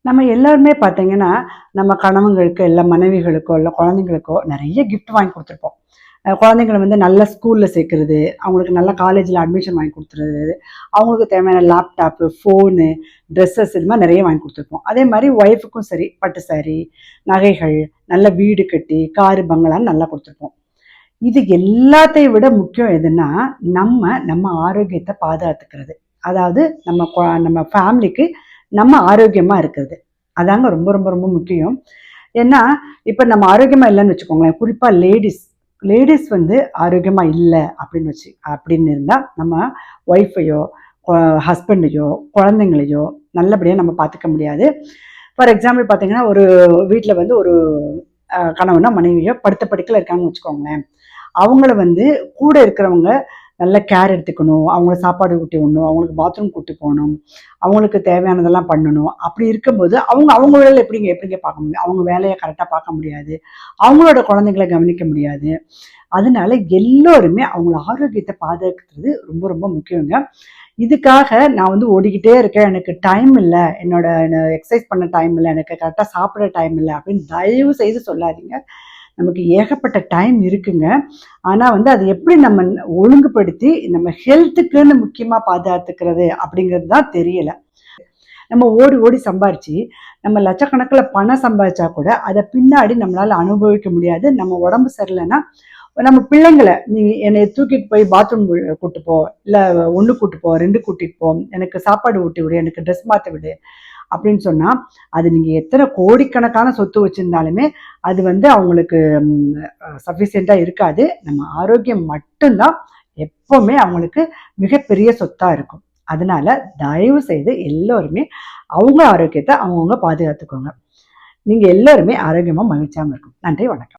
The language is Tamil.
நம்ம எல்லாருமே பார்த்தீங்கன்னா நம்ம கணவங்களுக்கோ இல்லை மனைவிகளுக்கோ இல்லை குழந்தைங்களுக்கோ நிறைய கிஃப்ட் வாங்கி கொடுத்துருப்போம். குழந்தைங்களை வந்து நல்ல ஸ்கூலில் சேர்க்குறது அவங்களுக்கு நல்ல காலேஜில் அட்மிஷன் வாங்கி கொடுத்துறது அவங்களுக்கு தேவையான லேப்டாப்பு ஃபோனு ட்ரெஸ்ஸஸ் இது மாதிரி நிறைய வாங்கி கொடுத்துருப்போம். அதே மாதிரி ஒய்ஃபுக்கும் சரி பட்டு சாரி நகைகள் நல்ல வீடு கட்டி காரு பங்களான்னு நல்லா கொடுத்துருப்போம். இது எல்லாத்தையும் விட முக்கியம் எதுன்னா நம்ம நம்ம ஆரோக்கியத்தை பாதுகாத்துக்கிறது. அதாவது நம்ம கொ- நம்ம ஃபேமிலிக்கு நம்ம ஆரோக்கியமாக இருக்கிறது. அதாங்க ரொம்ப ரொம்ப ரொம்ப முக்கியம். ஏன்னா இப்போ நம்ம ஆரோக்கியமாக இல்லைன்னு வச்சுக்கோங்களேன். குறிப்பாக லேடிஸ் லேடிஸ் வந்து ஆரோக்கியமாக இல்லை அப்படின்னு வச்சு அப்படின்னு இருந்தால் நம்ம ஒய்ஃபையோ ஹஸ்பண்டையோ குழந்தைங்களையோ நல்லபடியாக நம்ம பார்த்துக்க முடியாது. ஃபார் எக்ஸாம்பிள் பார்த்தீங்கன்னா ஒரு வீட்டில் வந்து ஒரு கணவனோ மனைவியோ படுத்த படுக்கையில் இருக்காங்கன்னு வச்சுக்கோங்களேன். அவங்கள வந்து கூட இருக்கிறவங்க நல்ல கேர் எடுத்துக்கணும் அவங்கள சாப்பாடு ஊட்டி விடணும் அவங்களுக்கு பாத்ரூம் கூட்டி போகணும் அவங்களுக்கு தேவையானதெல்லாம் பண்ணணும். அப்படி இருக்கும்போது அவங்க அவங்க வேலையில் எப்படிங்க எப்படிங்க பார்க்க முடியும்? அவங்க வேலையை கரெக்டாக பார்க்க முடியாது. அவங்களோட குழந்தைங்களை கவனிக்க முடியாது. அதனால எல்லோருமே அவங்கள ஆரோக்கியத்தை பாதுகாக்கிறது ரொம்ப ரொம்ப முக்கியங்க. இதுக்காக நான் வந்து ஓடிக்கிட்டே இருக்கேன். எனக்கு டைம் இல்லை. என்னோட எக்ஸசைஸ் பண்ண டைம் இல்லை. எனக்கு கரெக்டாக சாப்பிட டைம் இல்லை. அப்படின்னு தயவு செய்து சொல்லாதீங்க. நமக்கு ஏகப்பட்ட டைம் இருக்குங்க. ஆனால் வந்து அது எப்படி நம்ம ஒழுங்குபடுத்தி நம்ம ஹெல்த்துக்குன்னு முக்கியமாக பாதுகாத்துக்கிறது அப்படிங்கிறது தான் தெரியலை. நம்ம ஓடி ஓடி சம்பாரிச்சு நம்ம லட்சக்கணக்கில் பணம் சம்பாதிச்சா கூட அதை பின்னாடி நம்மளால அனுபவிக்க முடியாது. நம்ம உடம்பு சரியில்லைன்னா நம்ம பிள்ளைங்களை நீ என்னை தூக்கிட்டு போய் பாத்ரூம் கூட்டு போ இல்லை ஒன்று கூட்டு போ ரெண்டு கூட்டிட்டு போ எனக்கு சாப்பாடு ஊட்டி விடு எனக்கு ட்ரெஸ் மாற்ற விடு அப்படின்னு சொன்னால் அது நீங்கள் எத்தனை கோடிக்கணக்கான சொத்து வச்சுருந்தாலுமே அது வந்து அவங்களுக்கு சஃபிஷியண்ட்டாக இருக்காது. நம்ம ஆரோக்கியம் மட்டும்தான் எப்போவுமே அவங்களுக்கு மிகப்பெரிய சொத்தாக இருக்கும். அதனால தயவு செய்து எல்லோருமே அவங்க ஆரோக்கியத்தை அவங்கவுங்க பாதுகாத்துக்கோங்க. நீங்கள் எல்லோருமே ஆரோக்கியமாக மகிழ்ச்சியாகவும் இருக்கும் நன்றி வணக்கம்.